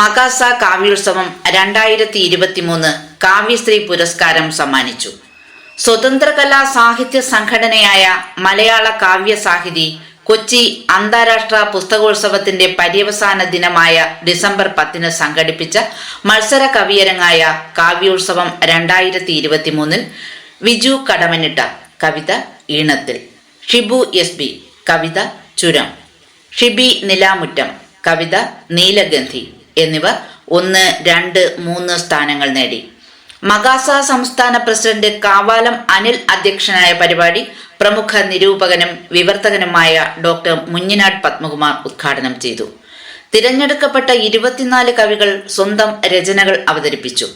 മകാസ കാവ്യോത്സവം രണ്ടായിരത്തി ഇരുപത്തിമൂന്ന് കാവ്യശ്രീ പുരസ്കാരം സമ്മാനിച്ചു. സ്വതന്ത്ര കലാ സാഹിത്യ സംഘടനയായ മലയാള കാവ്യ സാഹിതി കൊച്ചി അന്താരാഷ്ട്ര പുസ്തകോത്സവത്തിന്റെ പര്യവസാന ദിനമായ ഡിസംബർ പത്തിന് സംഘടിപ്പിച്ച മത്സര കവിയരങ്ങായ കാവ്യോത്സവം രണ്ടായിരത്തി ഇരുപത്തിമൂന്നിൽ വിജു കടമനിട്ട കവിത ഈണത്തിൽ. ഷിബു എസ് ബി കവിത ചുരം. ഷിബി നിലാമുറ്റം കവിത നീലഗന്ധി. എന്നിവർ ഒന്ന് രണ്ട് മൂന്ന് സ്ഥാനങ്ങൾ നേടി. മകാസ സംസ്ഥാന പ്രസിഡന്റ് കാവാലം അനിൽ അധ്യക്ഷനായ പരിപാടി പ്രമുഖ നിരൂപകനും വിവർത്തകനുമായ ഡോക്ടർ മുഞ്ഞിനാട് പത്മകുമാർ ഉദ്ഘാടനം ചെയ്തു. തിരഞ്ഞെടുക്കപ്പെട്ട ഇരുപത്തിനാല് കവികൾ സ്വന്തം രചനകൾ അവതരിപ്പിച്ചു.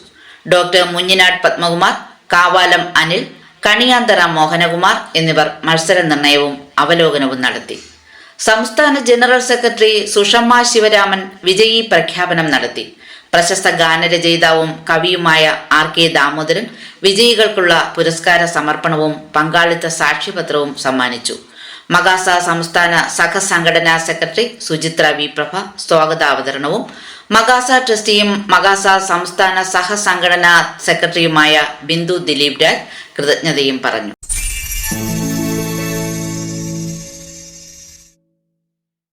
ഡോക്ടർ മുഞ്ഞിനാട് പത്മകുമാർ കാവാലം അനിൽ കണിയാന്തറ മോഹനകുമാർ എന്നിവർ മത്സര നിർണയവും അവലോകനവും നടത്തി. സംസ്ഥാന ജനറൽ സെക്രട്ടറി സുഷമ്മ ശിവരാമൻ വിജയി പ്രഖ്യാപനം നടത്തി. പ്രശസ്ത ഗാനരചയിതാവും കവിയുമായ ആർ കെ ദാമോദരൻ വിജയികൾക്കുള്ള പുരസ്കാര സമർപ്പണവും പങ്കാളിത്ത സാക്ഷ്യപത്രവും സമ്മാനിച്ചു. മകാസ സംസ്ഥാന സഹസംഘടനാ സെക്രട്ടറി സുചിത്ര വി പ്രഭ സ്വാഗതാവതരണവും മകാസ ട്രസ്റ്റിയും മകാസ സംസ്ഥാന സഹസംഘടനാ സെക്രട്ടറിയുമായ ബിന്ദു ദിലീപ് രാജ് കൃതജ്ഞതയും പറഞ്ഞു.